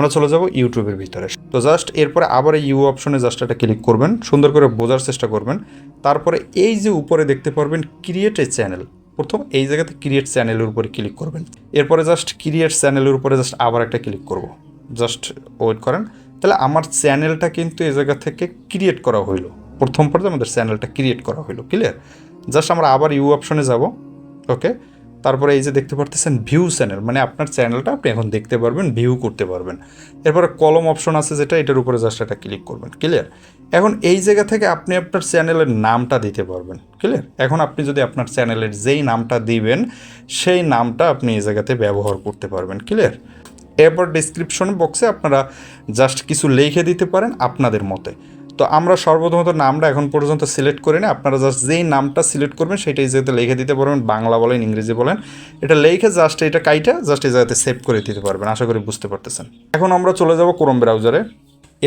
আমরা চলে যাব ইউটিউবের ভিতরে। তো জাস্ট এরপরে আবার ইউ অপশনে জাস্ট এটা ক্লিক করবেন, সুন্দর করে বোঝার চেষ্টা করবেন। তারপরে এই যে উপরে দেখতে পারবেন ক্রিয়েট এ চ্যানেল প্রথম এই জায়গাতে ক্রিয়েট চ্যানেলের উপরে ক্লিক করবেন। এরপরে জাস্ট ক্রিয়েট চ্যানেলের উপরে জাস্ট আবার একটা ক্লিক করব। জাস্ট ওয়েট করেন। তাহলে আমার চ্যানেলটা কিন্তু এই জায়গা থেকে ক্রিয়েট করা হইল। প্রথম পর্যায়ে আমাদের চ্যানেলটা ক্রিয়েট করা হইল। ক্লিয়ার জাস্ট আমরা আবার ইউ অপশনে যাব। ওকে তারপরে এই যে দেখতে পারতেছেন ভিউ চ্যানেল মানে আপনার চ্যানেলটা আপনি এখন দেখতে পারবেন ভিউ করতে পারবেন। এরপরে কলম অপশন আছে যেটা, এটার উপরে জাস্ট এটা ক্লিক করবেন ক্লিয়ার এখন এই জায়গা থেকে আপনি আপনার চ্যানেলের নামটা দিতে পারবেন ক্লিয়ার এখন আপনি যদি আপনার চ্যানেলের যেই নামটা দিবেন, সেই নামটা আপনি এই জায়গাতে ব্যবহার করতে পারবেন ক্লিয়ার এরপর ডিসক্রিপশন বক্সে আপনারা জাস্ট কিছু লিখে দিতে পারেন আপনাদের মতে। তো আমরা সর্বপ্রথমত নামটা এখন পর্যন্ত সিলেক্ট করি না আপনারা জাস্ট যেই নামটা সিলেক্ট করবেন সেটাই জায়গাতে লিখে দিতে পারবেন, বাংলা বলেন, ইংরেজি বলেন। এটা লিখে জাস্ট এটা কাইটা জাস্ট এই জায়গাতে সেভ করে দিতে পারবেন, আশা করি বুঝতে পারতেছেন। এখন আমরা চলে যাব ক্রোম ব্রাউজারে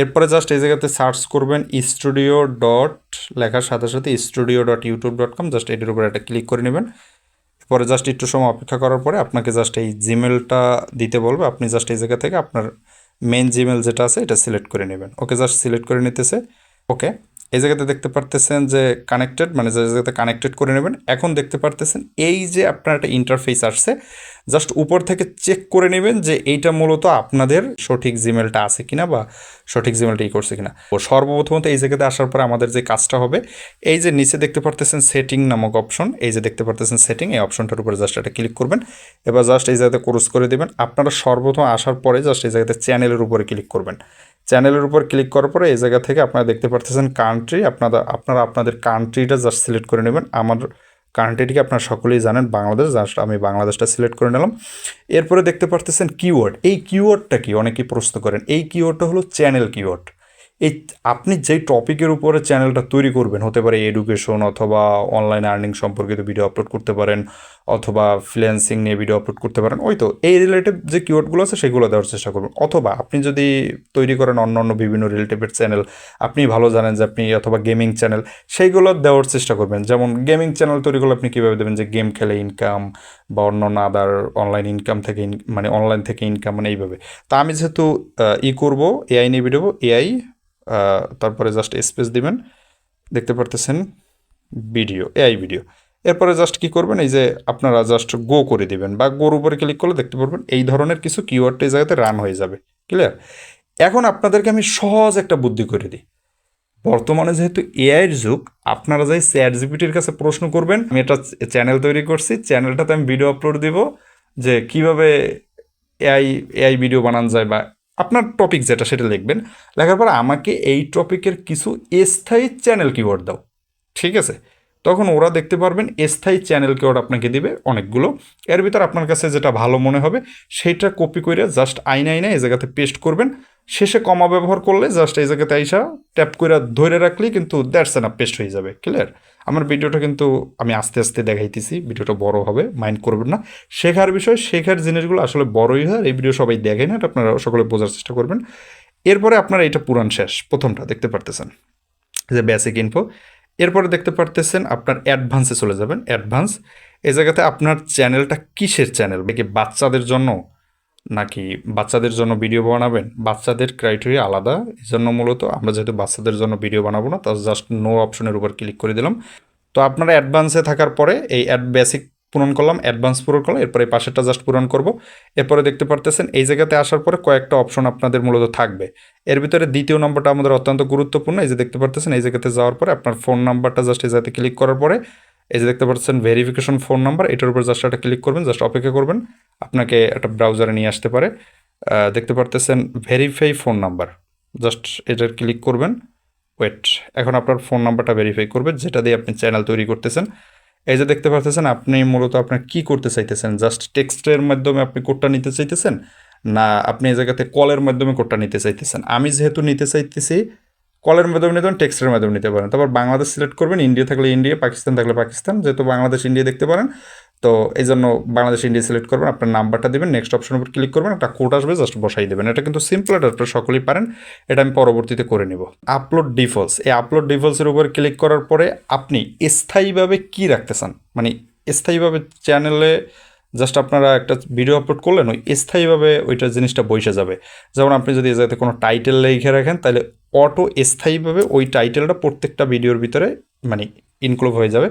এরপরে জাস্ট এই জায়গাতে সার্চ করবেন স্টুডিও ডট লেখার সাথে সাথে studio dot YouTube dot com just এটির উপরে একটা ক্লিক করে নেবেন। পরে জাস্ট একটু সময় অপেক্ষা করার পরে আপনাকে জাস্ট এই জিমেলটা দিতে বলবে। আপনি জাস্ট এই জায়গা থেকে আপনার মেন জিমেল যেটা আছে, এটা সিলেক্ট করে নেবেন। ওকে জাস্ট সিলেক্ট করে নিতেছে। ওকে, এই জায়গাতে দেখতে পারতেছেন যে কানেক্টেড মানে যে জায়গাতে কানেক্টেড করে নেবেন, এখন দেখতে পারতেছেন এই যে আপনার একটা ইন্টারফেস আসছে জাস্ট উপর থেকে চেক করে নেবেন যে এইটা মূলত আপনাদের সঠিক জিমেলটা আছে কিনা বা সঠিক জিমেলটা ই করছে কিনা। ও সর্বপ্রথমত এই জায়গাতে আসার পরে আমাদের যে কাজটা হবে, এই যে নিচে দেখতে পারতেছেন সেটিং নামক অপশন এই যে দেখতে পারতেছেন সেটিং এই অপশনটার উপরে জাস্ট এটা ক্লিক করবেন। এবার জাস্ট এই জায়গাতে ক্রস করে দেবেন। আপনারা সর্বপ্রথম আসার পরে জাস্ট এই জায়গাতে চ্যানেলের উপরে ক্লিক করবেন। চ্যানেলের উপর ক্লিক করার পরে এই জায়গা থেকে আপনারা দেখতে পারতেছেন কান্ট্রি আপনারা আপনারা আপনাদের কান্ট্রিটা জাস্ট সিলেক্ট করে নেবেন। আমার কান্ট্রিটিকে আপনারা সকলেই জানেন, বাংলাদেশ জাস্ট আমি বাংলাদেশটা সিলেক্ট করে নিলাম। এরপরে দেখতে পারতেছেন কিওয়ার্ড এই কিওয়ার্ডটা কি? অনেকেই প্রশ্ন করেন, এই কিওয়ার্ডটা হলো চ্যানেল কিওয়ার্ড এই আপনি যেই টপিকের উপরে চ্যানেলটা তৈরি করবেন, হতে পারে এডুকেশন অথবা অনলাইন আর্নিং সম্পর্কিত ভিডিও আপলোড করতে পারেন, অথবা ফ্রিল্যান্সিং নিয়ে ভিডিও আপলোড করতে পারেন, ওই তো, এই রিলেটেড যে কিওয়ার্ডগুলো আছে সেগুলো দেওয়ার চেষ্টা করবেন। অথবা আপনি যদি তৈরি করেন অন্য অন্য বিভিন্ন রিলেটিভের চ্যানেল আপনি ভালো জানেন যে আপনি অথবা গেমিং চ্যানেল সেইগুলো দেওয়ার চেষ্টা করবেন। যেমন গেমিং চ্যানেল তৈরি করলে আপনি কীভাবে দেবেন যে গেম খেলে ইনকাম বা অন্য অন্য আদার অনলাইন ইনকাম থেকে মানে অনলাইন থেকে ইনকাম মানে এইভাবে। তা আমি যেহেতু ই করব এআই নিয়ে ভিডিও এআই তারপরে জাস্ট স্পেস দিবেন। দেখতে পারতেছেন? ভিডিও এআই ভিডিও এরপরে জাস্ট কি করবেন? এই যে আপনারা জাস্ট গো করে দিবেন বা গোর উপরে ক্লিক করলে দেখতে পারবেন এই ধরনের কিছু কিওয়ার্ড এই জায়গাতে রান হয়ে যাবে। ক্লিয়ার এখন আপনাদেরকে আমি সহজ একটা বুদ্ধি করে দিই। বর্তমানে যেহেতু এআইয়ের যুগ, আপনারা যাই চ্যাট জিপিটির কাছে প্রশ্ন করবেন, আমি একটা চ্যানেল তৈরি করছি। চ্যানেলটাতে আমি ভিডিও আপলোড দিব যে কীভাবে এআই এআই ভিডিও বানানো যায় বা আপনার টপিক যেটা সেটা লিখবেন। লেখার পর আমাকে এই টপিকের কিছু স্থায়ী চ্যানেল কিওয়ার্ড দাও। ঠিক আছে? তখন ওরা দেখতে পারবেন স্থায়ী চ্যানেল কিওয়ার্ড আপনাকে দিবে অনেকগুলো। এর ভিতর আপনার কাছে যেটা ভালো মনে হবে সেইটা কপি করে জাস্ট আইনা আইনা এই জায়গাতে পেস্ট করবেন। শেষে কমা ব্যবহার করলে জাস্ট এই জায়গাতে আইসা ট্যাপ করে ধরে রাখলেই কিন্তু দ্যাটস না পেস্ট হয়ে যাবে ক্লিয়ার আমার ভিডিওটা কিন্তু আমি আস্তে আস্তে দেখাইতেছি, ভিডিওটা বড় হবে মাইন্ড করবেন না। শেখার বিষয়, শেখার জিনিসগুলো আসলে বড়ই হয় এই ভিডিও সবাই দেখে না এটা আপনারা সকলে বোঝার চেষ্টা করবেন। এরপরে আপনারা এটা পুরান শেষ, প্রথমটা দেখতে পারতেছেন, যে বেসিক ইনফো এরপরে দেখতে পারতেছেন আপনার অ্যাডভান্সে চলে যাবেন অ্যাডভান্স এই জায়গাতে আপনার চ্যানেলটা কিসের চ্যানেল বাচ্চাদের জন্য? নাকি বাচ্চাদের জন্য ভিডিও বানাবেন? বাচ্চাদের ক্রাইটেরিয়া আলাদা এই জন্য মূলত আমরা যেহেতু বাচ্চাদের জন্য ভিডিও বানাবো না, তা জাস্ট নো অপশনের উপর ক্লিক করে দিলাম। তো আপনারা অ্যাডভান্সে থাকার পরে এই অ্যাড বেসিক পূরণ করলাম অ্যাডভান্স পূরণ করলাম, এরপরে পাশেরটা জাস্ট পূরণ করব। এরপরে দেখতে পারতেছেন, এই জায়গাতে আসার পরে কয়েকটা অপশন আপনাদের মূলত থাকবে। এর ভিতরে দ্বিতীয় নম্বরটা আমাদের অত্যন্ত গুরুত্বপূর্ণ, এই যে দেখতে পারতেছেন, এই জায়গাতে যাওয়ার পরে আপনার ফোন নাম্বারটা জাস্ট এই জায়গাতে ক্লিক করার পরে, এই যে দেখতে পাচ্ছেন ভেরিফিকেশন ফোন নাম্বার এটার উপর জাস্ট একটা ক্লিক করবেন জাস্ট অপেক্ষা করবেন। আপনাকে একটা ব্রাউজারে নিয়ে আসতে পারে। দেখতে পারতেছেন ভেরিফাই ফোন নাম্বার জাস্ট এটার ক্লিক করবেন। ওয়েট এখন আপনার ফোন নাম্বারটা ভেরিফাই করবে, যেটা দিয়ে আপনি চ্যানেল তৈরি করতেছেন। এই যে দেখতে পাচ্ছেন আপনি মূলত আপনার কি করতে চাইতেছেন? জাস্ট টেক্সটের মাধ্যমে আপনি কোডটা নিতে চাইতেছেন? না, আপনি এই জায়গাতে কলের মাধ্যমে কোডটা নিতে চাইতেছেন? আমি যেহেতু নিতে চাইতেছি কলের মাধ্যমে নিতে পারেন টেক্সটের মাধ্যমে নিতে পারেন। তারপর বাংলাদেশ সিলেক্ট করবেন, ইন্ডিয়া থাকলে ইন্ডিয়া, পাকিস্তান থাকলে পাকিস্তান। যেহেতু বাংলাদেশ, ইন্ডিয়া দেখতে পারেন তো এই জন্য বাংলাদেশ ইন্ডিয়া সিলেক্ট করবেন, আপনার নাম্বারটা দেবেন নেক্সট অপশনের উপর ক্লিক করবেন, একটা কোড আসবে জাস্ট বসাই দেবেন। এটা কিন্তু সিম্পল এটা আপনারা সকলেই পারেন, এটা আমি পরবর্তীতে করে নেব। আপলোড ডিফল্টস এই আপলোড ডিফল্টসের উপর ক্লিক করার পরে আপনি স্থায়ীভাবে কি রাখতে চান? মানে স্থায়ীভাবে চ্যানেলে জাস্ট আপনারা একটা ভিডিও আপলোড করলেন, ওই স্থায়ীভাবে ওইটা জিনিসটা বসে যাবে। যেমন আপনি যদি এ জায়গাতে কোনো টাইটেল লিখে রাখেন, তাহলে অটো স্থায়ীভাবে ওই টাইটেলটা প্রত্যেকটা ভিডিওর ভিতরে মানে ইনক্লুড হয়ে যাবে।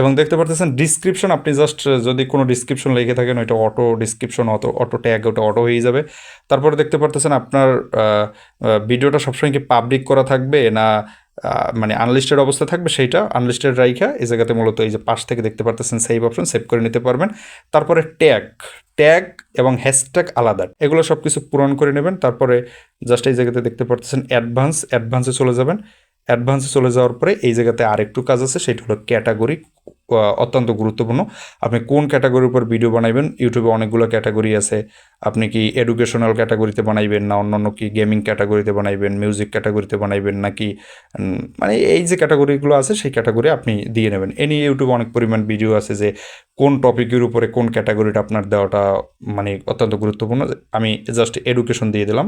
এবং দেখতে পারতেছেন ডিসক্রিপশন আপনি জাস্ট যদি কোনো ডিসক্রিপশন লিখে থাকেন ওইটা auto description auto auto tag ওটা অটো হয়ে যাবে। তারপরে দেখতে পারতেছেন আপনার ভিডিওটা সবসময় কি পাবলিক করা থাকবে না মানে আনলিস্টেড অবস্থা থাকবে সেইটা আনলিস্টেড রাইখা এই জায়গাতে মূলত এই যে পাশ থেকে দেখতে পারতেছেন সেভ অপশন সেভ করে নিতে পারবেন। তারপরে ট্যাগ ট্যাগ এবং হ্যাশট্যাগ আলাদা। এগুলো সব কিছু পূরণ করে নেবেন। তারপরে জাস্ট এই জায়গাতে দেখতে পারতেছেন অ্যাডভান্স অ্যাডভান্সে চলে যাবেন। অ্যাডভান্সে চলে যাওয়ার পরে এই জায়গাতে আরেকটু কাজ আছে, সেটা হলো ক্যাটাগরি অত্যন্ত গুরুত্বপূর্ণ। আপনি কোন ক্যাটাগরির উপর ভিডিও বানাইবেন? ইউটিউবে অনেকগুলো ক্যাটাগরি আছে। আপনি কি এডুকেশনাল ক্যাটাগরিতে বানাইবেন না অন্যান্য কি গেমিং ক্যাটাগরিতে বানাইবেন মিউজিক ক্যাটাগরিতে বানাইবেন নাকি? মানে এই যে ক্যাটাগরিগুলো আছে, সেই ক্যাটাগরি আপনি দিয়ে নেবেন। এ নিয়ে ইউটিউবে অনেক পরিমাণ ভিডিও আছে যে কোন টপিকের উপরে কোন ক্যাটাগরিটা আপনার দেওয়াটা মানে অত্যন্ত গুরুত্বপূর্ণ। আমি জাস্ট এডুকেশন দিয়ে দিলাম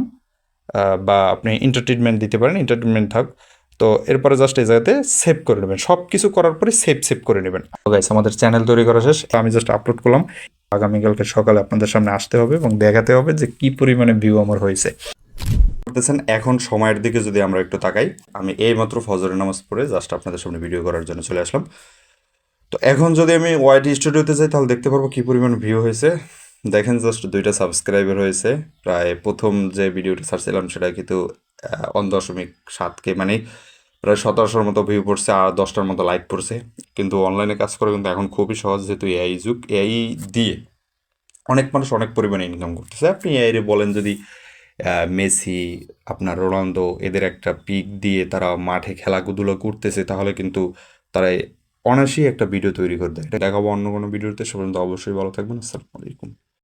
বা আপনি এন্টারটেনমেন্ট দিতে পারেন এন্টারটেনমেন্ট থাক। তো এরপরে জাস্ট এই জায়গাতে সেভ করে নেবেন। সব কিছু করার পরে সেভ সেভ করে নেবেন। গাইস আমাদের চ্যানেল তৈরি করা শেষ। আমি জাস্ট আপলোড করলাম। আগামীকালকে সকালে আপনাদের সামনে আসতে হবে এবং দেখাতে হবে যে কি পরিমাণে ভিউ আমার হয়েছে। করতেছেন এখন সময়ের দিকে যদি আমরা একটু তাকাই আমি এইমাত্র ফজরের নামাজ পড়ে জাস্ট আপনাদের সামনে ভিডিও করার জন্য চলে আসলাম। তো এখন যদি আমি ওয়াইটি স্টুডিওতে যাই তাহলে দেখতে পারব কি পরিমাণ ভিউ হয়েছে। দেখেন জাস্ট দুইটা সাবস্ক্রাইবার হয়েছে। প্রায় প্রথম যে ভিডিওটা ছাড়ছিলাম সেটা কিন্তু অন দশমিক সাতকে মানে প্রায় সতেরোশোর মতো ভিউ পড়ছে, আর দশটার মতো লাইক পড়ছে। কিন্তু অনলাইনে কাজ করে কিন্তু এখন খুবই সহজ, যেহেতু এআই যুগ এআই দিয়ে অনেক মানুষ অনেক পরিমাণে ইনকাম করতেছে। আপনি এআই বলেন যদি মেসি, আপনার রোনালদো এদের একটা পিক দিয়ে তারা মাঠে খেলাধুলো করতেছে, তাহলে কিন্তু তারা অনায়াসেই একটা ভিডিও তৈরি করে দেয়। এটা দেখাবো অন্য কোনো ভিডিওতে সে পর্যন্ত অবশ্যই ভালো থাকবেন। আসসালামু আলাইকুম।